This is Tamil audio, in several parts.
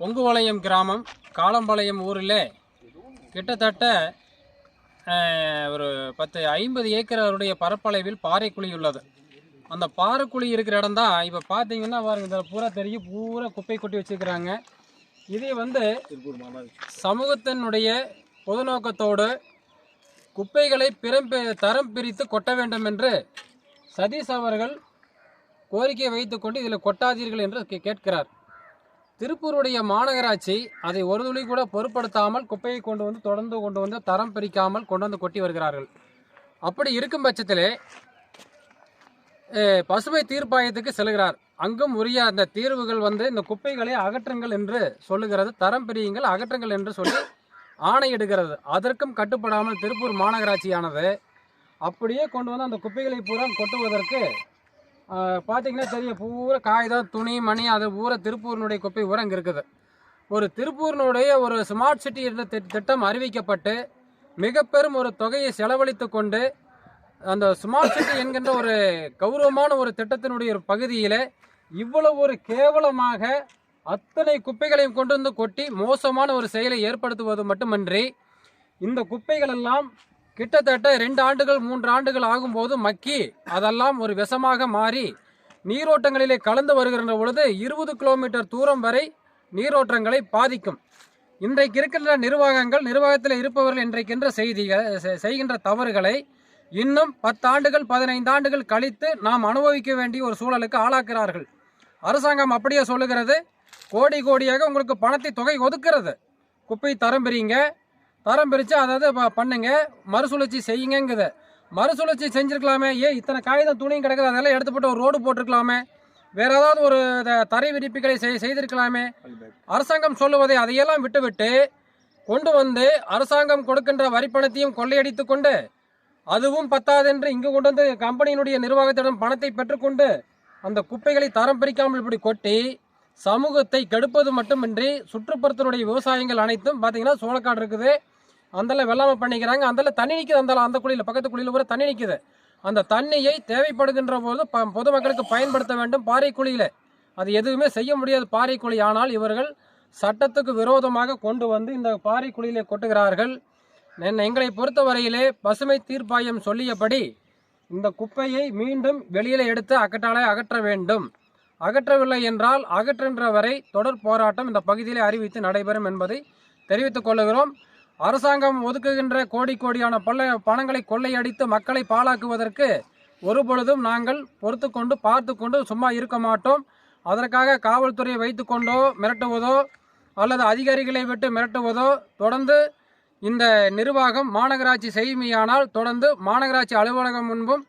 ஒங்குவாளையம் கிராமம் காலம்பாளையம் ஊரில் கிட்டத்தட்ட ஒரு பத்து ஐம்பது ஏக்கருடைய பரப்பளவில் பாறைக்குழி உள்ளது. அந்த பாறைக்குழி இருக்கிற இடம் தான் இப்போ பார்த்தீங்கன்னா பாருங்க இதில் பூரா தெரியும் பூரா குப்பை கொட்டி வச்சுருக்கிறாங்க. இதை வந்து சமூகத்தினுடைய பொது நோக்கத்தோடு குப்பைகளை பிறம் தரம் பிரித்து கொட்ட வேண்டும் என்று சதீஷ் அவர்கள் கோரிக்கை வைத்துக்கொண்டு இதில் கொட்டாதீர்கள் என்று கே- கேட்கிறார். திருப்பூருடைய மாநகராட்சி அதை ஒரு துளி கூட பொருட்படுத்தாமல் குப்பையை கொண்டு வந்து தொடர்ந்து கொண்டு வந்து தரம் பிரிக்காமல் கொண்டு வந்து கொட்டி வருகிறார்கள். அப்படி இருக்கும் பட்சத்திலே பசுமை தீர்ப்பாயத்துக்கு செல்கிறார். அங்கும் உரிய அந்த தீர்வுகள் வந்து இந்த குப்பைகளை அகற்றுங்கள் என்று சொல்லுகிறது தரம் பிரியுங்கள் அகற்றுங்கள் என்று சொல்லி ஆணையிடுகிறது. அதற்கும் கட்டுப்படாமல் திருப்பூர் மாநகராட்சியானது அப்படியே கொண்டு வந்து அந்த குப்பைகளை பூரா கொட்டுவதற்கு பார்த்தீங்கன்னா தெரியும் பூரா காகிதம் துணி மணி அது பூரா திருப்பூரினுடைய குப்பை பூரா இங்கே இருக்குது. ஒரு திருப்பூரினுடைய ஒரு ஸ்மார்ட் சிட்டி என்ற திட்டம் அறிவிக்கப்பட்டு மிக பெரும் ஒரு தொகையை செலவழித்து கொண்டு அந்த ஸ்மார்ட் சிட்டி என்கின்ற ஒரு கௌரவமான ஒரு திட்டத்தினுடைய ஒரு பகுதியில் இவ்வளவு ஒரு கேவலமாக அத்தனை குப்பைகளையும் கொண்டு வந்து கொட்டி மோசமான ஒரு செயலை ஏற்படுத்துவது மட்டுமன்றி இந்த குப்பைகள் எல்லாம் கிட்டத்தட்ட ரெண்டு ஆண்டுகள் மூன்று ஆண்டுகள் ஆகும்போது மக்கி அதெல்லாம் ஒரு விஷமாக மாறி நீரோட்டங்களிலே கலந்து வருகின்ற பொழுது இருபது கிலோமீட்டர் தூரம் வரை நீரோட்டங்களை பாதிக்கும். இன்றைக்கு இருக்கின்ற நிர்வாகங்கள் நிர்வாகத்தில் இருப்பவர்கள் இன்றைக்கின்ற செய்திகள் செய்கின்ற தவறுகளை இன்னும் பத்தாண்டுகள் பதினைந்து ஆண்டுகள் கழித்து நாம் அனுபவிக்க வேண்டிய ஒரு சூழலுக்கு ஆளாக்கிறார்கள் அரசாங்கம் அப்படியே சொல்லுகிறது கோடி கோடியாக உங்களுக்கு பணத்தை தொகை ஒதுக்கிறது குப்பை தரம் பிரிங்க தரம் பிரித்து அதாவது ப- பண்ணுங்க. மறுசுழற்சி செய்யுங்கிறத மறுசுழற்சி செஞ்சுருக்கலாமே. ஏன் இத்தனை காகிதம் துணியும் கிடக்குது? அதெல்லாம் எடுத்து போட்டு ஒரு ரோடு போட்டிருக்கலாமே. வேற ஏதாவது ஒரு த- தரை விரிப்புகளை செய் செய்திருக்கலாமே. அரசாங்கம் சொல்லுவதை அதையெல்லாம் விட்டுவிட்டு கொண்டு வந்து அரசாங்கம் கொடுக்கின்ற வரிப்பணத்தையும் கொள்ளையடித்து கொண்டு அதுவும் பத்தாதென்று இங்கு கொண்டு வந்து கம்பெனியினுடைய நிர்வாகத்திடம் பணத்தை பெற்றுக்கொண்டு அந்த குப்பைகளை தரம் பிரிக்காமல் இப்படி கொட்டி சமூகத்தை கெடுப்பது மட்டுமின்றி சுற்றுப்புறத்தினுடைய விவசாயங்கள் அனைத்தும் பார்த்தீங்கன்னா சோளக்காடு இருக்குது. அந்தல வெள்ளாமை பண்ணிக்கிறாங்க. அந்தல தண்ணி நிற்குது அந்தல அந்த குழியில் பக்கத்து குழியில் பூரா தண்ணி நிற்குது அந்த தண்ணியை தேவைப்படுகின்ற போது ப பொதுமக்களுக்கு பயன்படுத்த வேண்டும் பாறை குழியில். அது எதுவுமே செய்ய முடியாது பாறை குழி. ஆனால் இவர்கள் சட்டத்துக்கு விரோதமாக கொண்டு வந்து இந்த பாறை குழியிலே கொட்டுகிறார்கள். நெ- எங்களை பொறுத்தவரையிலே பசுமை தீர்ப்பாயம் சொல்லியபடி இந்த குப்பையை மீண்டும் வெளியில எடுத்து அகற்றாலே அகற்ற வேண்டும். அகற்றவில்லை என்றால் அகற்றுகின்ற வரை தொடர் போராட்டம் இந்த பகுதியிலே அறிவித்து நடைபெறும் என்பதை தெரிவித்துக் கொள்கிறோம் அரசாங்கம் ஒதுக்குகின்ற கோடி கோடியான பல்ல பணங்களை கொள்ளையடித்து மக்களை பாழாக்குவதற்கு ஒரு பொழுதும் நாங்கள் பொறுத்து கொண்டு பார்த்து கொண்டு சும்மா இருக்க மாட்டோம். அதற்காக காவல்துறையை வைத்துக்கொண்டோ மிரட்டுவதோ அல்லது அதிகாரிகளை விட்டு மிரட்டுவதோ தொடர்ந்து இந்த நிர்வாகம் மாநகராட்சி செய்யுமையானால் தொடர்ந்து மாநகராட்சி அலுவலகம் முன்பும்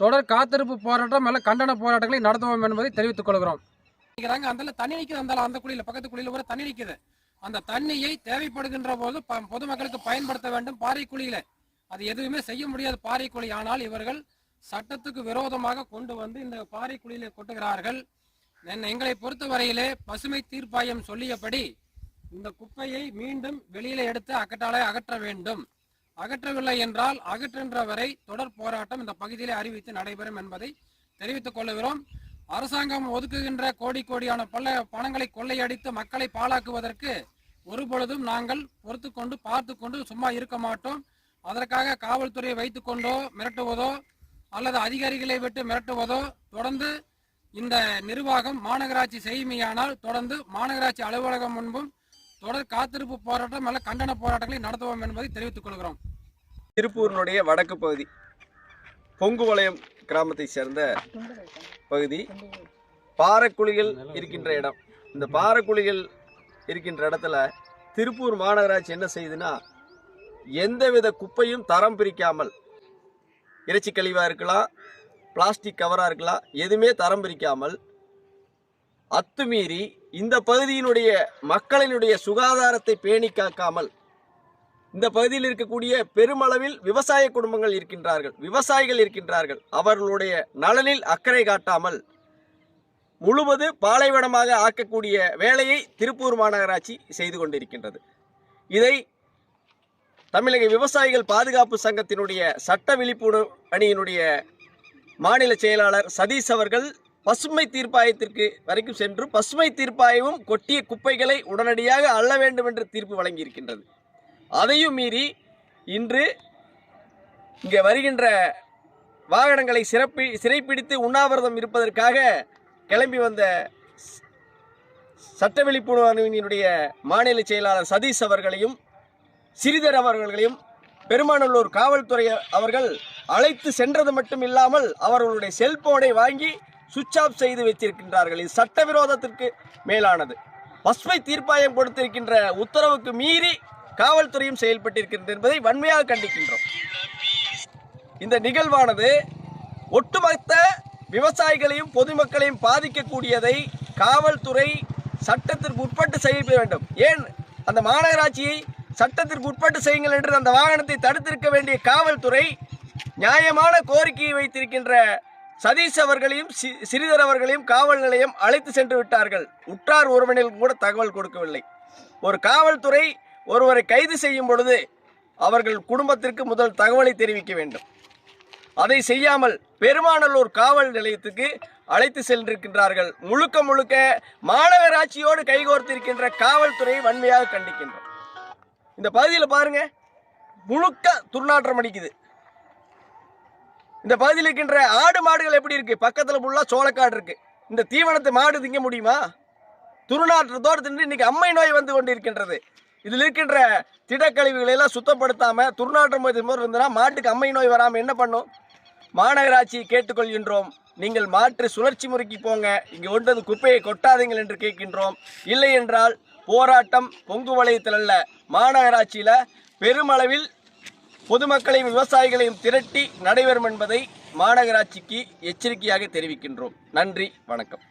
தொடர் காத்திருப்பு போராட்டம் அல்ல கண்டன போராட்டங்களை நடத்துவோம் என்பதை தெரிவித்துக் கொள்கிறோம். அந்த தண்ணி நிற்குது அந்த அந்த குழியில் பக்கத்து குழியில் கூட தண்ணி நிற்கிறது அந்த தண்ணியை தேவைப்படுகின்ற போது ப- பொதுமக்களுக்கு பயன்படுத்த வேண்டும் பாறை குழியில அது எதுவுமே செய்ய முடியாது பாறை குழி ஆனால் இவர்கள் சட்டத்துக்கு விரோதமாக கொண்டு வந்து இந்த பாறை குழியில கொட்டுகிறார்கள். என்- எங்களை பொறுத்தவரையிலே பசுமை தீர்ப்பாயம் சொல்லியபடி இந்த குப்பையை மீண்டும் வெளியில எடுத்து அகற்றாலே அகற்ற வேண்டும். அகற்றவில்லை என்றால் அகற்றுகின்ற வரை தொடர் போராட்டம் இந்த பகுதியிலே அறிவித்து நடைபெறும் என்பதை தெரிவித்துக் கொள்ளுகிறோம். அரசாங்கம் ஒதுக்குகின்ற கோடி கோடியான பல பணங்களை கொள்ளையடித்து மக்களை பாழாக்குவதற்கு ஒரு பொழுதும் நாங்கள் பொறுத்து கொண்டு பார்த்து கொண்டு சும்மா இருக்க மாட்டோம். அதற்காக காவல்துறையை வைத்துக்கொண்டோ மிரட்டுவதோ அல்லது அதிகாரிகளை விட்டு மிரட்டுவதோ தொடர்ந்து இந்த நிர்வாகம் மாநகராட்சி செய்யுமையானால் தொடர்ந்து மாநகராட்சி அலுவலகம் முன்பும் தொடர் காத்திருப்பு போராட்டம் அல்ல கண்டன போராட்டங்களை நடத்துவோம் என்பதை தெரிவித்துக் கொள்கிறோம். திருப்பூரினுடைய வடக்கு பகுதி பொங்குவளையம் கிராமத்தை சேர்ந்த பகுதி பாறைக்குழிகள் இருக்கின்ற இடம். இந்த பாறைக்குழிகள் இருக்கின்ற இடத்துல திருப்பூர் மாநகராட்சி என்ன செய்யுதுன்னா எந்தவித குப்பையும் தரம் பிரிக்காமல் இறைச்சி கழிவாக இருக்கலாம் பிளாஸ்டிக் கவராக இருக்கலாம் எதுவுமே தரம் பிரிக்காமல் அத்துமீறி இந்த பகுதியினுடைய மக்களினுடைய சுகாதாரத்தை பேணி காக்காமல் இந்த பகுதியில் இருக்கக்கூடிய பெருமளவில் விவசாய குடும்பங்கள் இருக்கின்றார்கள் விவசாயிகள் இருக்கின்றார்கள். அவர்களுடைய நலனில் அக்கறை காட்டாமல் முழுவது பாலைவனமாக ஆக்கக்கூடிய வேலையை திருப்பூர் மாநகராட்சி செய்து கொண்டிருக்கின்றது. இதை தமிழக விவசாயிகள் பாதுகாப்பு சங்கத்தினுடைய சட்ட விழிப்புணர்வு அணியினுடைய மாநில செயலாளர் சதீஷ் அவர்கள் பசுமை தீர்ப்பாயத்திற்கு வரைக்கும் சென்று பசுமை தீர்ப்பாயமும் கொட்டிய குப்பைகளை உடனடியாக அள்ள வேண்டும் என்று தீர்ப்பு வழங்கியிருக்கின்றது. அதையும் மீறி இன்று இங்கே வருகின்ற வாகனங்களை சிறப்பி சிறைப்பிடித்து உண்ணாவிரதம் இருப்பதற்காக கிளம்பி வந்த சட்ட விழிப்புணர்வு அணுவினுடைய மாநில செயலாளர் சதீஷ் அவர்களையும் சிறிதர் அவர்களையும் பெருமாநல்லூர் காவல்துறை அவர்கள் அழைத்து சென்றது மட்டும் இல்லாமல் அவர்களுடைய செல்போனை வாங்கி சுவிட்ச் ஆஃப் செய்து வைத்திருக்கின்றார்கள் இது சட்டவிரோதத்திற்கு மேலானது. பசுமை தீர்ப்பாயம் கொடுத்திருக்கின்ற உத்தரவுக்கு மீறி காவல்துறையும் செயல்பட்டிருக்கிறது என்பதை வன்மையாக கண்டிக்கின்றோம். இந்த நிகழ்வானது ஒட்டுமொத்த விவசாயிகளையும் பொதுமக்களையும் பாதிக்கக்கூடியதை காவல்துறை சட்டத்திற்கு உட்பட்டு செய்ய வேண்டும். ஏன்? அந்த மாநகராட்சியை சட்டத்திற்கு உட்பட்டு செய்யுங்கள் என்று அந்த வாகனத்தை தடுத்திருக்க வேண்டிய காவல்துறை நியாயமான கோரிக்கையை வைத்திருக்கின்ற சதீஷ் அவர்களையும் சிறிதர் அவர்களையும் காவல் நிலையம் அழைத்து சென்று விட்டார்கள். உற்றார் ஒருவனில் கூட தகவல் கொடுக்கவில்லை. ஒரு காவல்துறை ஒருவரை கைது செய்யும் பொழுது அவர்கள் குடும்பத்திற்கு முதல் தகவலை தெரிவிக்க வேண்டும். அதை செய்யாமல் பெருமாநல்லூர் காவல் நிலையத்துக்கு அழைத்து சென்றிருக்கின்றார்கள். முழுக்க முழுக்க மாநகராட்சியோடு கைகோர்த்திருக்கின்ற காவல்துறையை வன்மையாக கண்டிக்கின்றோம். இந்த பகுதியில் பாருங்க முழுக்க துர்நாற்றம் அடிக்குது. இந்த பகுதியில் இருக்கின்ற ஆடு மாடுகள் எப்படி இருக்கு? பக்கத்தில் ஃபுல்லாக சோளக்காடு இருக்கு. இந்த தீவனத்தை மாடு திங்க முடியுமா? துர்நாற்றத்தோடு தின்று இன்னைக்கு அம்மை நோய் வந்து கொண்டிருக்கின்றது. இதில் இருக்கின்ற திடக்கழிவுகளை எல்லாம் சுத்தப்படுத்தாம துர்நாற்றம் இது மாதிரி இருந்தனா மாட்டுக்கு அம்மை நோய் வராமல் என்ன பண்ணும்? மாநகராட்சியை கேட்டுக்கொள்கின்றோம். நீங்கள் மாற்று சுழற்சி முறைக்கு போங்க. இங்கே ஒன்றது குப்பையை கொட்டாதீங்கள் என்று கேட்கின்றோம். இல்லை என்றால் போராட்டம் பொங்கு வளையத்தில் அல்ல. மாநகராட்சியில் பெருமளவில் பொதுமக்களையும் விவசாயிகளையும் திரட்டி நடைபெறும் என்பதை மாநகராட்சிக்கு எச்சரிக்கையாக தெரிவிக்கின்றோம். நன்றி. வணக்கம்.